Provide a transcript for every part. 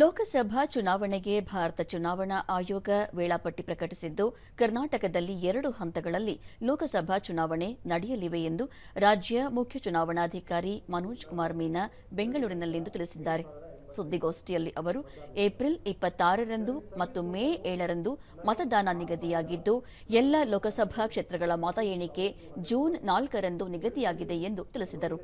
ಲೋಕಸಭಾ ಚುನಾವಣೆಗೆ ಭಾರತ ಚುನಾವಣಾ ಆಯೋಗ ವೇಳಾಪಟ್ಟಿ ಪ್ರಕಟಿಸಿದ್ದು, ಕರ್ನಾಟಕದಲ್ಲಿ ಎರಡು ಹಂತಗಳಲ್ಲಿ ಲೋಕಸಭಾ ಚುನಾವಣೆ ನಡೆಯಲಿವೆ ಎಂದು ರಾಜ್ಯ ಮುಖ್ಯ ಚುನಾವಣಾಧಿಕಾರಿ ಮನೋಜ್ ಕುಮಾರ್ ಮೀನಾ ಬೆಂಗಳೂರಿನಲ್ಲಿಂದು ತಿಳಿಸಿದ್ದಾರೆ. ಸುದ್ದಿಗೋಷ್ಠಿಯಲ್ಲಿ ಅವರು, ಏಪ್ರಿಲ್ ಇಪ್ಪತ್ತಾರರಂದು ಮತ್ತು ಮೇ ಏಳರಂದು ಮತದಾನ ನಿಗದಿಯಾಗಿದ್ದು, ಎಲ್ಲ ಲೋಕಸಭಾ ಕ್ಷೇತ್ರಗಳ ಮತ ಎಣಿಕೆ ಜೂನ್ ನಾಲ್ಕರಂದು ನಿಗದಿಯಾಗಿದೆ ಎಂದು ತಿಳಿಸಿದರು.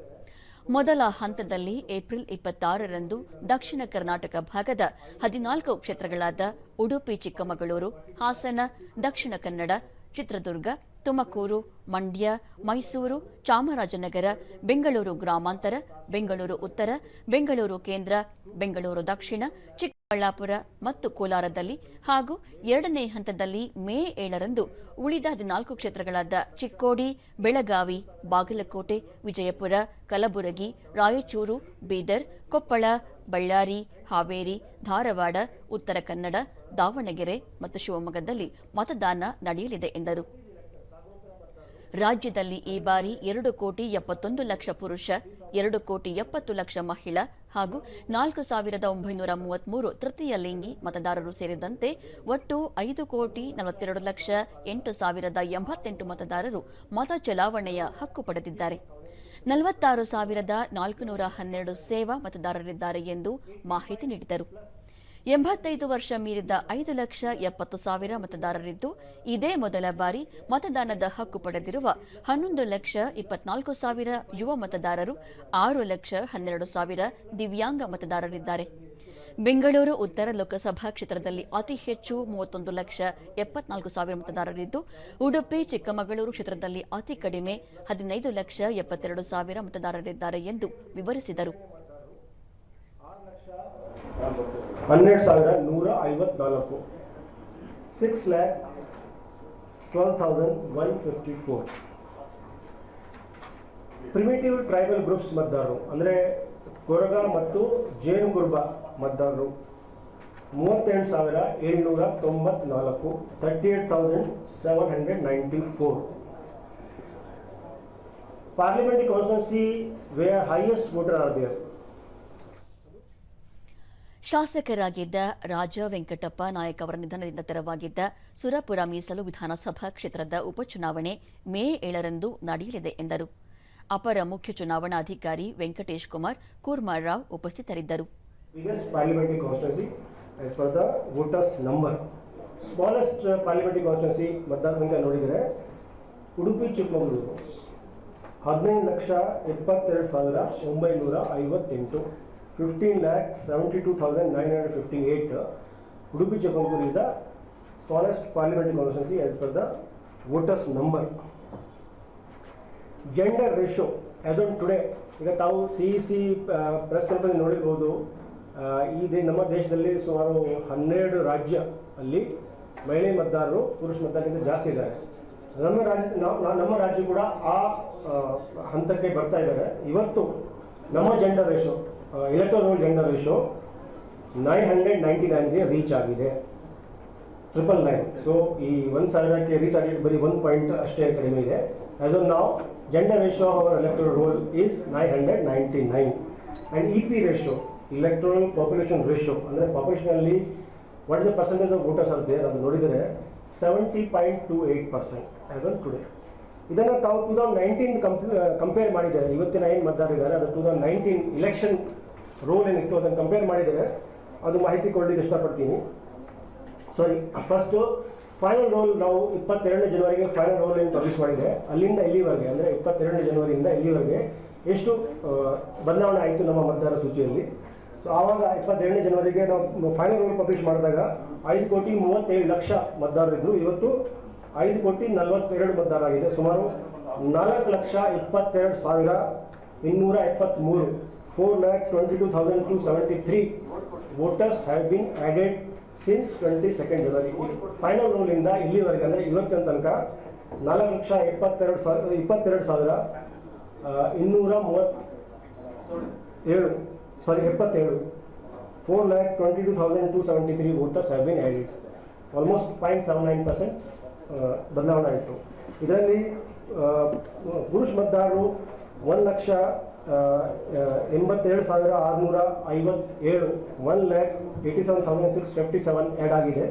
ಮೊದಲ ಹಂತದಲ್ಲಿ ಏಪ್ರಿಲ್ ಇಪ್ಪತ್ತಾರರಂದು ದಕ್ಷಿಣ ಕರ್ನಾಟಕ ಭಾಗದ ಹದಿನಾಲ್ಕು ಕ್ಷೇತ್ರಗಳಾದ ಉಡುಪಿ ಚಿಕ್ಕಮಗಳೂರು ಹಾಸನ ದಕ್ಷಿಣ ಕನ್ನಡ ಚಿತ್ರದುರ್ಗ, ತುಮಕೂರು, ಮಂಡ್ಯ, ಮೈಸೂರು, ಚಾಮರಾಜನಗರ, ಬೆಂಗಳೂರು ಗ್ರಾಮಾಂತರ, ಬೆಂಗಳೂರು ಉತ್ತರ, ಬೆಂಗಳೂರು ಕೇಂದ್ರ, ಬೆಂಗಳೂರು ದಕ್ಷಿಣ, ಚಿಕ್ಕಬಳ್ಳಾಪುರ ಮತ್ತು ಕೋಲಾರದಲ್ಲಿ ಹಾಗೂ ಎರಡನೇ ಹಂತದಲ್ಲಿ ಮೇ ಏಳರಂದು ಉಳಿದ ಹದಿನಾಲ್ಕು ಕ್ಷೇತ್ರಗಳಾದ ಚಿಕ್ಕೋಡಿ, ಬೆಳಗಾವಿ, ಬಾಗಲಕೋಟೆ, ವಿಜಯಪುರ, ಕಲಬುರಗಿ, ರಾಯಚೂರು, ಬೀದರ್, ಕೊಪ್ಪಳ ಬಳ್ಳಾರಿ, ಹಾವೇರಿ, ಧಾರವಾಡ, ಉತ್ತರ ಕನ್ನಡ, ದಾವಣಗೆರೆ ಮತ್ತು ಶಿವಮೊಗ್ಗದಲ್ಲಿ ಮತದಾನ ನಡೆಯಲಿದೆ ಎಂದರು. ರಾಜ್ಯದಲ್ಲಿ ಈ ಬಾರಿ ಎರಡು ಕೋಟಿ ಎಪ್ಪತ್ತೊಂದು ಲಕ್ಷ ಪುರುಷ, ಎರಡು ಕೋಟಿ ಎಪ್ಪತ್ತು ಲಕ್ಷ ಮಹಿಳಾ ಹಾಗೂ ನಾಲ್ಕು ಸಾವಿರದ ಒಂಬೈನೂರ ಮೂವತ್ಮೂರು ತೃತೀಯ ಲಿಂಗಿ ಮತದಾರರು ಸೇರಿದಂತೆ ಒಟ್ಟು ಐದು ಕೋಟಿ ನಲವತ್ತೆರಡು ಲಕ್ಷ ಎಂಟು ಸಾವಿರದ ಎಂಬತ್ತೆಂಟು ಮತದಾರರು ಮತ ಚಲಾವಣೆಯ ಹಕ್ಕು ಪಡೆದಿದ್ದಾರೆ. ನಲವತ್ತಾರು ಸಾವಿರದ ನಾಲ್ಕುನೂರ ಹನ್ನೆರಡು ಸೇವಾ ಮತದಾರರಿದ್ದಾರೆ ಎಂದು ಮಾಹಿತಿ ನೀಡಿದರು. ಎಂಬತ್ತೈದು ವರ್ಷ ಮೀರಿದ ಐದು ಲಕ್ಷ ಎಪ್ಪತ್ತು ಸಾವಿರ ಮತದಾರರಿದ್ದು, ಇದೇ ಮೊದಲ ಬಾರಿ ಮತದಾನದ ಹಕ್ಕು ಪಡೆದಿರುವ ಹನ್ನೊಂದು ಲಕ್ಷ ಇಪ್ಪತ್ನಾಲ್ಕು ಸಾವಿರ ಯುವ ಮತದಾರರು, ಆರು ಲಕ್ಷ ಹನ್ನೆರಡು ಸಾವಿರ ದಿವ್ಯಾಂಗ ಮತದಾರರಿದ್ದಾರೆ. ಬೆಂಗಳೂರು ಉತ್ತರ ಲೋಕಸಭಾ ಕ್ಷೇತ್ರದಲ್ಲಿ ಅತಿ ಹೆಚ್ಚು ಮೂವತ್ತೊಂದು ಲಕ್ಷ ಎಪ್ಪತ್ನಾಲ್ಕು ಸಾವಿರ ಮತದಾರರಿದ್ದು, ಉಡುಪಿ, ಚಿಕ್ಕಮಗಳೂರು ಕ್ಷೇತ್ರದಲ್ಲಿ ಅತಿ ಕಡಿಮೆ ಹದಿನೈದು ಲಕ್ಷ ಎಪ್ಪತ್ತೆರಡು ಸಾವಿರ ಮತದಾರರಿದ್ದಾರೆ ಎಂದು ವಿವರಿಸಿದರು. ಸಾವಿರ ಸಿಕ್ಸ್ ಪ್ರಿಮಿಟಿವ್ ಟ್ರೈಬಲ್ ಗ್ರೂಪ್ಸ್ ಮತದಾರರು, ಅಂದರೆ ಕೊರಗ ಮತ್ತು ಜೇನುಗುರ್ಬ ಮತದಾರರು ಮೂವತ್ತೆಂಟು ಸಾವಿರ ಏಳ್ನೂರ ತೊಂಬತ್ನಾಲ್ಕು thirty eight thousand seven hundred ninety four parliamentary constituency where highest voter are there ಶಾಸಕರಾಗಿದ್ದ Raja Venkatappa Nayak ಅವರ ನಿಧನದಿಂದ ತೆರವಾಗಿದ್ದ ಸುರಪುರ ಮೀಸಲು ವಿಧಾನಸಭಾ ಕ್ಷೇತ್ರದ ಉಪಚುನಾವಣೆ ಮೇ ಏಳರಂದು ನಡೆಯಲಿದೆ ಎಂದರು. ಅಪರ ಮುಖ್ಯ ಚುನಾವಣಾಧಿಕಾರಿ ವೆಂಕಟೇಶ್ ಕುಮಾರ್ ಕೂರ್ಮಾರಾವ್ ಉಪಸ್ಥಿತರಿದ್ದರು. ಸ್ಮಾಲೆಸ್ಟ್ parliamentary constituency ಮತದಾರ ಸಂಖ್ಯೆ ನೋಡಿದರೆ ಉಡುಪಿ, ಚಿಕ್ಕಮಗಳೂರು. ಹದಿನೈದು ಲಕ್ಷ ಎಪ್ಪತ್ತೆರಡು ಸಾವಿರ ಒಂಬೈನೂರ ಐವತ್ತೆಂಟು. Fifteen lakh seventy two thousand nine hundred fifty eight Udupi, Chikkamagaluru is the smallest parliamentary constituency as per the voters number gender ratio as on today ಈಗ ತಾವು C E C press conference ನೋಡಿರ್ಬೋದು. ಈ they, ನಮ್ಮ ದೇಶದಲ್ಲಿ ಸುಮಾರು ಹನ್ನೆರಡು ರಾಜ್ಯ ಅಲ್ಲಿ ಮಹಿಳೆ ಮತದಾರರು ಪುರುಷ ಮತದಾರಕ್ಕಿಂತ ಜಾಸ್ತಿ ಇದ್ದಾರೆ. ನಮ್ಮ ರಾಜ್ಯ ನಮ್ಮ ರಾಜ್ಯ ಕೂಡ ಆ ಹಂತಕ್ಕೆ ಬರ್ತಾ ಇದ್ದಾರೆ. ಇವತ್ತು ನಮ್ಮ gender ratio electoral gender ratio nine hundred ninety ನೈನ್ಗೆ reach ಆಗಿದೆ. ಟ್ರಿಪಲ್ ನೈನ್ ಸೊ ಈ ಒಂದು ಸಾವಿರಕ್ಕೆ ರೀಚ್ ಆಗಿದ್ದು ಬರೀ ಒನ್ ಪಾಯಿಂಟ್ ಅಷ್ಟೇ ಕಡಿಮೆ ಇದೆ. ಆ್ಯಸ್ ಆನ್ ನಾವು electoral roll is nine hundred ninety nine and E P ratio electoral population ratio ಅಂದರೆ ಪಾಪ್ಯುಲೇಷನಲ್ಲಿ what is the percentage of voters ಅಂತ ಅದು ನೋಡಿದರೆ seventy point two eight percent as on today ಇದನ್ನು ತಾವು ಟೂ ತೌಸಂಡ್ ನೈನ್ಟೀನ್ ಕಂಪೇರ್ ಮಾಡಿದ್ದಾರೆ. ಇವತ್ತಿನ ಏನು ಮತದಾರರಿದ್ದಾರೆ ಅದು two thousand nineteen election roll ಏನಿತ್ತು, ಅದನ್ನು ಕಂಪೇರ್ ಮಾಡಿದರೆ ಅದು ಮಾಹಿತಿ ಕೊಡಲಿಕ್ಕೆ ಇಷ್ಟಪಡ್ತೀನಿ. ಸಾರಿ ಫಸ್ಟು ಫೈನಲ್ ರೋಲ್ ನಾವು ಇಪ್ಪತ್ತೆರಡನೇ ಜನವರಿಗೆ ಫೈನಲ್ ರೋಲ್ ಏನು ಪಬ್ಲಿಷ್ ಮಾಡಿದೆ ಅಲ್ಲಿಂದ ಇಲ್ಲಿವರೆಗೆ, ಅಂದರೆ ಇಪ್ಪತ್ತೆರಡನೇ ಜನವರಿಯಿಂದ ಇಲ್ಲಿವರೆಗೆ ಎಷ್ಟು ಬದಲಾವಣೆ ಆಯಿತು ನಮ್ಮ ಮತದಾರ ಸೂಚಿಯಲ್ಲಿ. ಸೊ ಆವಾಗ ಇಪ್ಪತ್ತೆರಡನೇ ಜನವರಿಗೆ ನಾವು ಫೈನಲ್ ರೋಲ್ ಪಬ್ಲಿಷ್ ಮಾಡಿದಾಗ ಐದು ಕೋಟಿ ಮೂವತ್ತೇಳು ಲಕ್ಷ ಮತದಾರರಿದ್ದರು ಇವತ್ತು ಐದು ಕೋಟಿ ನಲವತ್ತೆರಡು ಮತದಾರ ಆಗಿದೆ ಸುಮಾರು ನಾಲ್ಕು ಲಕ್ಷ ಇಪ್ಪತ್ತೆರಡು ಸಾವಿರ ಇನ್ನೂರ ಎಪ್ಪತ್ತ್ಮೂರು four lakh twenty two thousand two seventy three voters have been added since twenty second January final ರೂಲಿಂದ ಇಲ್ಲಿವರೆಗೆ ಅಂದರೆ ಇವತ್ತಿನ ತನಕ ನಾಲ್ಕು ಲಕ್ಷ ಇಪ್ಪತ್ತೆರಡು ಸಾವಿರ ಇಪ್ಪತ್ತೆರಡು ಸಾವಿರ ಇನ್ನೂರ ಏಳು ಸಾರಿ ಎಪ್ಪತ್ತೇಳು four lakh twenty two thousand two seventy three voters have been added almost point seven nine percent ಬದಲಾವಣೆ ಆಯಿತು. ಇದರಲ್ಲಿ ಪುರುಷ ಮತದಾರರು ಒಂದು ಲಕ್ಷ ಎಂಬತ್ತೇಳು ಸಾವಿರ ಆರುನೂರ ಐವತ್ತೇಳು one lakh eighty seven thousand six fifty seven add ಆಗಿದೆ.